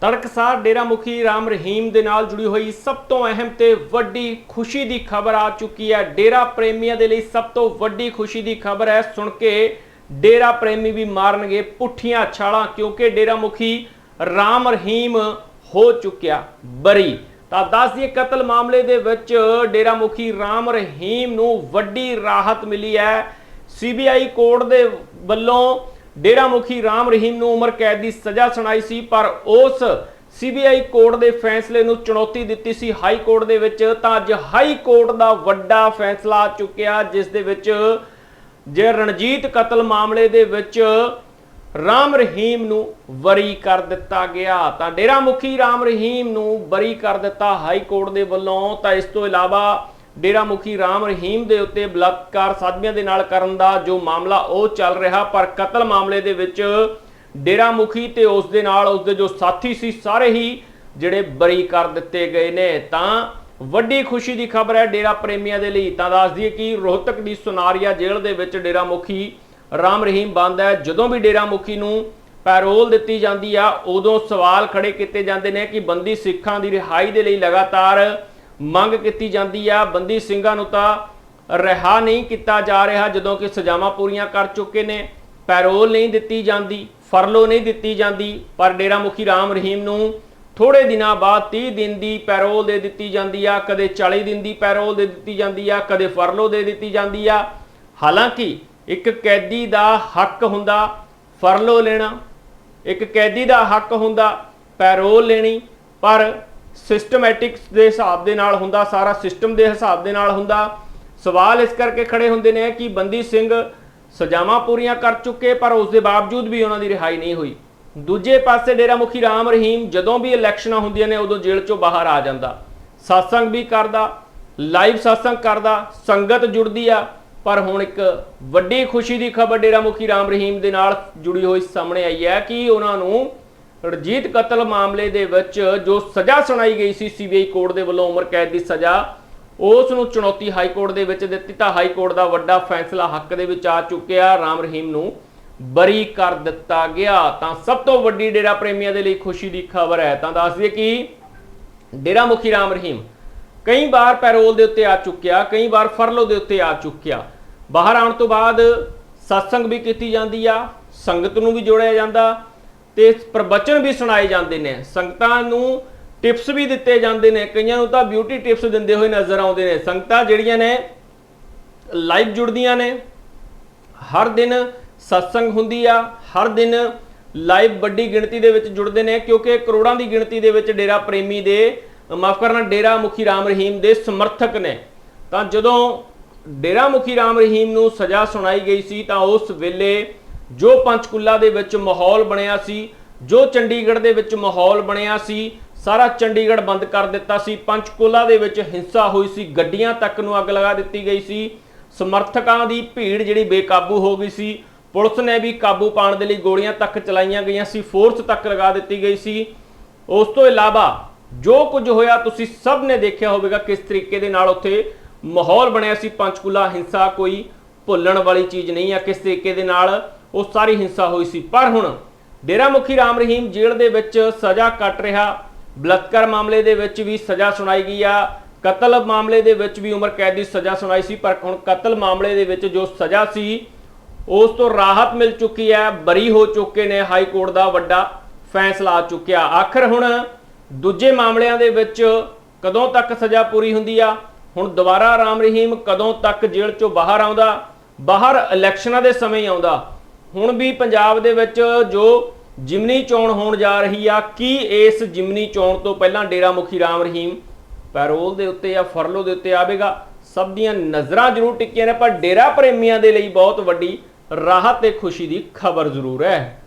ਤੜਕਸਾਰ ਡੇਰਾ ਮੁਖੀ ਰਾਮ ਰਹੀਮ ਦੇ ਨਾਲ ਜੁੜੀ ਹੋਈ ਸਭ ਤੋਂ ਅਹਿਮ ਤੇ ਵੱਡੀ ਖੁਸ਼ੀ ਦੀ ਖਬਰ ਆ ਚੁੱਕੀ ਹੈ। ਡੇਰਾ ਪ੍ਰੇਮੀਆਂ ਦੇ ਲਈ ਸਭ ਤੋਂ ਵੱਡੀ ਖੁਸ਼ੀ ਦੀ ਖਬਰ ਹੈ। ਸੁਣ ਕੇ ਡੇਰਾ ਪ੍ਰੇਮੀ ਵੀ ਮਾਰਨਗੇ ਪੁੱਠੀਆਂ ਛਾਲਾਂ ਕਿਉਂਕਿ ਡੇਰਾ ਮੁਖੀ ਰਾਮ ਰਹੀਮ ਹੋ ਚੁੱਕਿਆ ਬਰੀ। ਤਾਂ ਦੱਸ ਦਈਏ ਕਤਲ ਮਾਮਲੇ ਦੇ ਵਿੱਚ ਡੇਰਾ ਮੁਖੀ ਰਾਮ ਰਹੀਮ ਨੂੰ ਵੱਡੀ ਰਾਹਤ ਮਿਲੀ ਹੈ। ਸੀਬੀਆਈ ਕੋਰਟ ਦੇ ਵੱਲੋਂ ਡੇਰਾ ਮੁਖੀ ਰਾਮ ਰਹੀਮ ਨੂੰ ਉਮਰ ਕੈਦ ਦੀ ਸਜ਼ਾ ਸੁਣਾਈ ਸੀ, ਪਰ ਉਸ ਸੀਬੀਆਈ ਕੋਰਟ ਦੇ ਫੈਸਲੇ ਨੂੰ ਚੁਣੌਤੀ ਦਿੱਤੀ ਸੀ। ਹਾਈ ਕੋਰਟ ਦੇ ਵਿੱਚ ਤਾਂ ਅੱਜ ਹਾਈ ਕੋਰਟ ਦਾ ਵੱਡਾ ਫੈਸਲਾ ਆ ਚੁੱਕਿਆ, ਜਿਸ ਦੇ ਵਿੱਚ ਜੇ ਰਣਜੀਤ ਕਤਲ ਮਾਮਲੇ ਦੇ ਵਿੱਚ ਰਾਮ ਰਹੀਮ ਨੂੰ ਬਰੀ ਕਰ ਦਿੱਤਾ ਗਿਆ, ਤਾਂ ਡੇਰਾ ਮੁਖੀ ਰਾਮ ਰਹੀਮ ਨੂੰ ਬਰੀ ਕਰ ਦਿੱਤਾ ਹਾਈ ਕੋਰਟ ਦੇ ਵੱਲੋਂ। ਤਾਂ ਇਸ ਤੋਂ ਇਲਾਵਾ ਡੇਰਾ ਮੁਖੀ ਰਾਮ ਰਹੀਮ ਦੇ ਉੱਤੇ ਬਲਾਤਕਾਰ ਸਾਧਵੀਆਂ ਦੇ ਨਾਲ ਕਰਨ ਦਾ ਜੋ ਮਾਮਲਾ ਉਹ ਚੱਲ ਰਿਹਾ, ਪਰ ਕਤਲ ਮਾਮਲੇ ਦੇ ਵਿੱਚ ਡੇਰਾ ਮੁਖੀ ਤੇ ਉਸ ਦੇ ਨਾਲ ਉਸ ਦੇ ਜੋ ਸਾਥੀ ਸੀ, ਸਾਰੇ ਹੀ ਜਿਹੜੇ ਬਰੀ ਕਰ ਦਿੱਤੇ ਗਏ ਨੇ। ਤਾਂ ਵੱਡੀ ਖੁਸ਼ੀ ਦੀ ਖਬਰ ਹੈ ਡੇਰਾ ਪ੍ਰੇਮੀਆਂ ਦੇ ਲਈ। ਤਾਂ ਦੱਸ ਦਈਏ ਕਿ ਰੋਹਤਕ ਦੀ ਸੁਨਾਰੀਆ ਜੇਲ੍ਹ ਦੇ ਵਿੱਚ ਡੇਰਾ ਮੁਖੀ ਰਾਮ ਰਹੀਮ ਬੰਦ ਹੈ। ਜਦੋਂ ਵੀ ਡੇਰਾ ਮੁਖੀ ਨੂੰ ਪੈਰੋਲ ਦਿੱਤੀ ਜਾਂਦੀ ਆ, ਉਦੋਂ ਸਵਾਲ ਖੜੇ ਕੀਤੇ ਜਾਂਦੇ ਨੇ ਕਿ ਬੰਦੀ ਸਿੱਖਾਂ ਦੀ ਰਿਹਾਈ ਦੇ ਲਈ ਲਗਾਤਾਰ ਮੰਗ ਕੀਤੀ ਜਾਂਦੀ ਆ। ਬੰਦੀ ਸਿੰਘਾਂ ਨੂੰ ਤਾਂ ਰਿਹਾ ਨਹੀਂ ਕੀਤਾ ਜਾ ਰਿਹਾ ਜਦੋਂ ਕਿ ਸਜ਼ਾਵਾਂ ਪੂਰੀਆਂ ਕਰ ਚੁੱਕੇ ਨੇ। ਪੈਰੋਲ ਨਹੀਂ ਦਿੱਤੀ ਜਾਂਦੀ, ਫਰਲੋ ਨਹੀਂ ਦਿੱਤੀ ਜਾਂਦੀ, ਪਰ ਡੇਰਾ ਮੁਖੀ ਰਾਮ ਰਹੀਮ ਨੂੰ ਥੋੜੇ ਦਿਨਾਂ ਬਾਅਦ 30 ਦਿਨ ਦੀ ਪੈਰੋਲ ਦੇ ਦਿੱਤੀ ਜਾਂਦੀ ਆ, ਕਦੇ 40 ਦਿਨ ਦੀ ਪੈਰੋਲ ਦੇ ਦਿੱਤੀ ਜਾਂਦੀ ਆ, ਕਦੇ ਫਰਲੋ ਦੇ ਦਿੱਤੀ ਜਾਂਦੀ ਆ। ਹਾਲਾਂਕਿ ਇੱਕ ਕੈਦੀ ਦਾ ਹੱਕ ਹੁੰਦਾ ਫਰਲੋ ਲੈਣਾ, ਇੱਕ ਕੈਦੀ ਦਾ ਹੱਕ ਹੁੰਦਾ ਪੈਰੋਲ ਲੈਣੀ, ਪਰ ਸਿਸਟਮੈਟਿਕਸ ਦੇ ਹਿਸਾਬ ਦੇ ਨਾਲ ਹੁੰਦਾ, ਸਾਰਾ ਸਿਸਟਮ ਦੇ ਹਿਸਾਬ ਦੇ ਨਾਲ ਹੁੰਦਾ। ਸਵਾਲ ਇਸ ਕਰਕੇ ਖੜੇ ਹੁੰਦੇ ਨੇ ਕਿ ਬੰਦੀ ਸਿੰਘ ਸਜ਼ਾਵਾਂ ਪੂਰੀਆਂ ਕਰ ਚੁੱਕੇ, ਪਰ ਉਸ ਦੇ ਬਾਵਜੂਦ ਵੀ ਉਹਨਾਂ ਦੀ ਰਿਹਾਈ ਨਹੀਂ ਹੋਈ। ਦੂਜੇ ਪਾਸੇ ਡੇਰਾ ਮੁਖੀ ਰਾਮ ਰਹੀਮ ਜਦੋਂ ਵੀ ਇਲੈਕਸ਼ਨਾਂ ਹੁੰਦੀਆਂ ਨੇ, ਉਦੋਂ ਜੇਲ੍ਹ ਚੋਂ ਬਾਹਰ ਆ ਜਾਂਦਾ। satsang ਵੀ ਕਰਦਾ, ਲਾਈਵ satsang ਕਰਦਾ, ਸੰਗਤ ਜੁੜਦੀ ਆ, ਪਰ ਹੁਣ ਇੱਕ ਵੱਡੀ ਖੁਸ਼ੀ ਦੀ ਖਬਰ ਡੇਰਾ ਮੁਖੀ ਰਾਮ ਰਹੀਮ ਦੇ ਨਾਲ ਜੁੜੀ ਹੋਈ ਸਾਹਮਣੇ ਆਈ ਹੈ ਕਿ ਉਹਨਾਂ ਨੂੰ ਰਣਜੀਤ ਕਤਲ ਮਾਮਲੇ ਦੇ ਵਿੱਚ ਜੋ ਸਜ਼ਾ ਸੁਣਾਈ ਗਈ ਸੀ ਸੀਬੀਆਈ ਕੋਰਟ ਦੇ ਵੱਲੋਂ ਉਮਰ ਕੈਦ ਦੀ ਸਜ਼ਾ, ਉਸ ਨੂੰ ਚੁਣੌਤੀ ਹਾਈ ਕੋਰਟ ਦੇ ਵਿੱਚ ਦਿੱਤੀ ਤਾਂ ਹਾਈ ਕੋਰਟ ਦਾ ਵੱਡਾ ਫੈਸਲਾ ਹੱਕ ਦੇ ਵਿੱਚ ਆ ਚੁੱਕਿਆ। ਰਾਮ ਰਹੀਮ ਨੂੰ ਬਰੀ ਕਰ ਦਿੱਤਾ ਗਿਆ। ਤਾਂ ਸਭ ਤੋਂ ਵੱਡੀ ਡੇਰਾ ਪ੍ਰੇਮੀਆਂ ਦੇ ਲਈ ਖੁਸ਼ੀ ਦੀ ਖਬਰ ਹੈ। ਤਾਂ ਦੱਸ ਦਈਏ ਕਿ ਡੇਰਾ ਮੁਖੀ ਰਾਮ ਰਹੀਮ ਕਈ ਵਾਰ ਪੈਰੋਲ ਦੇ ਉੱਤੇ ਆ ਚੁੱਕਿਆ, ਕਈ ਵਾਰ ਫਰਲੋ ਦੇ ਉੱਤੇ ਆ ਚੁੱਕਿਆ। ਬਾਹਰ ਆਉਣ ਤੋਂ ਬਾਅਦ satsang ਵੀ ਕੀਤੀ ਜਾਂਦੀ ਆ, ਸੰਗਤ ਨੂੰ ਵੀ ਜੋੜਿਆ ਜਾਂਦਾ। ਤੇ ਪ੍ਰਵਚਨ ਵੀ ਸੁਣਾਏ ਜਾਂਦੇ ਨੇ, ਸੰਗਤਾਂ ਨੂੰ ਟਿਪਸ ਵੀ ਦਿੱਤੇ ਜਾਂਦੇ ਨੇ, ਕਈਆਂ ਨੂੰ ਤਾਂ ਬਿਊਟੀ ਟਿਪਸ ਦਿੰਦੇ ਹੋਏ ਨਜ਼ਰ ਆਉਂਦੇ ਨੇ। ਸੰਗਤਾਂ ਜਿਹੜੀਆਂ ਨੇ ਲਾਈਵ ਜੁੜਦੀਆਂ ਨੇ, ਹਰ ਦਿਨ ਸਤਸੰਗ ਹੁੰਦੀ ਆ, ਹਰ ਦਿਨ ਲਾਈਵ ਵੱਡੀ ਗਿਣਤੀ ਦੇ ਵਿੱਚ ਜੁੜਦੇ ਨੇ, ਕਿਉਂਕਿ ਕਰੋੜਾਂ ਦੀ ਗਿਣਤੀ ਦੇ ਵਿੱਚ ਡੇਰਾ ਪ੍ਰੇਮੀ ਦੇ, ਮਾਫ ਕਰਨਾ, ਡੇਰਾ ਮੁਖੀ ਰਾਮ ਰਹੀਮ ਦੇ ਸਮਰਥਕ ਨੇ। ਤਾਂ ਜਦੋਂ ਡੇਰਾ ਮੁਖੀ ਰਾਮ ਰਹੀਮ ਨੂੰ ਸਜ਼ਾ ਸੁਣਾਈ ਗਈ ਸੀ, ਤਾਂ ਉਸ ਵੇਲੇ ਜੋ ਪੰਚਕੁਲਾ ਦੇ ਵਿੱਚ ਮਾਹੌਲ ਬਣਿਆ ਸੀ, ਜੋ ਚੰਡੀਗੜ੍ਹ ਦੇ ਵਿੱਚ ਮਾਹੌਲ ਬਣਿਆ ਸੀ, ਸਾਰਾ ਚੰਡੀਗੜ੍ਹ ਬੰਦ ਕਰ ਦਿੱਤਾ ਸੀ। ਪੰਚਕੁਲਾ ਦੇ ਵਿੱਚ ਹਿੰਸਾ ਹੋਈ ਸੀ, ਗੱਡੀਆਂ ਤੱਕ ਨੂੰ ਅੱਗ ਲਗਾ ਦਿੱਤੀ ਗਈ ਸੀ। ਸਮਰਥਕਾਂ ਦੀ ਭੀੜ ਜਿਹੜੀ ਬੇਕਾਬੂ ਹੋ ਗਈ ਸੀ। ਪੁਲਿਸ ਨੇ ਵੀ ਕਾਬੂ ਪਾਉਣ ਦੇ ਲਈ ਗੋਲੀਆਂ ਤੱਕ ਚਲਾਈਆਂ ਗਈਆਂ ਸੀ, ਫੋਰਸ ਤੱਕ ਲਗਾ ਦਿੱਤੀ ਗਈ ਸੀ। ਉਸ ਤੋਂ ਇਲਾਵਾ ਜੋ ਕੁਝ ਹੋਇਆ, ਤੁਸੀਂ ਸਭ ਨੇ ਦੇਖਿਆ ਹੋਵੇਗਾ ਕਿਸ ਤਰੀਕੇ ਦੇ ਨਾਲ ਉੱਥੇ ਮਾਹੌਲ ਬਣਿਆ ਸੀ। ਪੰਚਕੂਲਾ ਹਿੰਸਾ ਕੋਈ ਭੁੱਲਣ ਵਾਲੀ ਚੀਜ਼ ਨਹੀਂ ਆ। ਕਿਸ ਤਰੀਕੇ ਦੇ ਨਾਲ ਉਹ ਸਾਰੀ ਹਿੰਸਾ ਹੋਈ ਸੀ। ਪਰ ਹੁਣ ਡੇਰਾ ਮੁਖੀ ਰਾਮ ਰਹੀਮ ਜੇਲ੍ਹ ਦੇ ਵਿੱਚ ਸਜ਼ਾ ਕੱਟ ਰਿਹਾ। ਬਲਾਤਕਾਰ ਮਾਮਲੇ ਦੇ ਵਿੱਚ ਵੀ ਸਜ਼ਾ ਸੁਣਾਈ ਗਈ ਆ। ਕਤਲ ਮਾਮਲੇ ਦੇ ਵਿੱਚ ਵੀ ਉਮਰ ਕੈਦ ਦੀ ਸਜ਼ਾ ਸੁਣਾਈ ਸੀ, ਪਰ ਹੁਣ ਕਤਲ ਮਾਮਲੇ ਦੇ ਵਿੱਚ ਜੋ ਸਜ਼ਾ ਸੀ, ਉਸ ਤੋਂ ਰਾਹਤ ਮਿਲ ਚੁੱਕੀ ਹੈ, ਬਰੀ ਹੋ ਚੁੱਕੇ ਨੇ, ਹਾਈ ਕੋਰਟ ਦਾ ਵੱਡਾ ਫੈਸਲਾ ਆ ਚੁੱਕਿਆ। ਆਖਰ ਹੁਣ ਦੂਜੇ ਮਾਮਲਿਆਂ ਦੇ ਵਿੱਚ ਕਦੋਂ ਤੱਕ ਸਜ਼ਾ ਪੂਰੀ ਹੁੰਦੀ ਆ? ਹੁਣ ਦੁਬਾਰਾ ਰਾਮ ਰਹੀਮ ਕਦੋਂ ਤੱਕ ਜੇਲ੍ਹ ਚੋਂ ਬਾਹਰ ਆਉਂਦਾ? ਬਾਹਰ ਇਲੈਕਸ਼ਨਾਂ ਦੇ ਸਮੇਂ ਆਉਂਦਾ। ਹੁਣ ਵੀ ਪੰਜਾਬ ਦੇ ਵਿੱਚ ਜੋ ਜਿਮਨੀ ਚੋਣ ਹੋਣ ਜਾ ਰਹੀ ਆ, ਕੀ ਇਸ ਜਿਮਨੀ ਚੋਣ ਤੋਂ ਪਹਿਲਾਂ ਡੇਰਾ ਮੁਖੀ ਰਾਮ ਰਹੀਮ ਪੈਰੋਲ ਦੇ ਉੱਤੇ ਜਾਂ ਫਰਲੋ ਦੇ ਉੱਤੇ ਆਵੇਗਾ? ਸਭ ਦੀਆਂ ਨਜ਼ਰਾਂ ਜ਼ਰੂਰ ਟਿੱਕੀਆਂ ਨੇ, ਪਰ ਡੇਰਾ ਪ੍ਰੇਮੀਆਂ ਦੇ ਲਈ ਬਹੁਤ ਵੱਡੀ ਰਾਹਤ ਤੇ ਖੁਸ਼ੀ ਦੀ ਖਬਰ ਜ਼ਰੂਰ ਹੈ।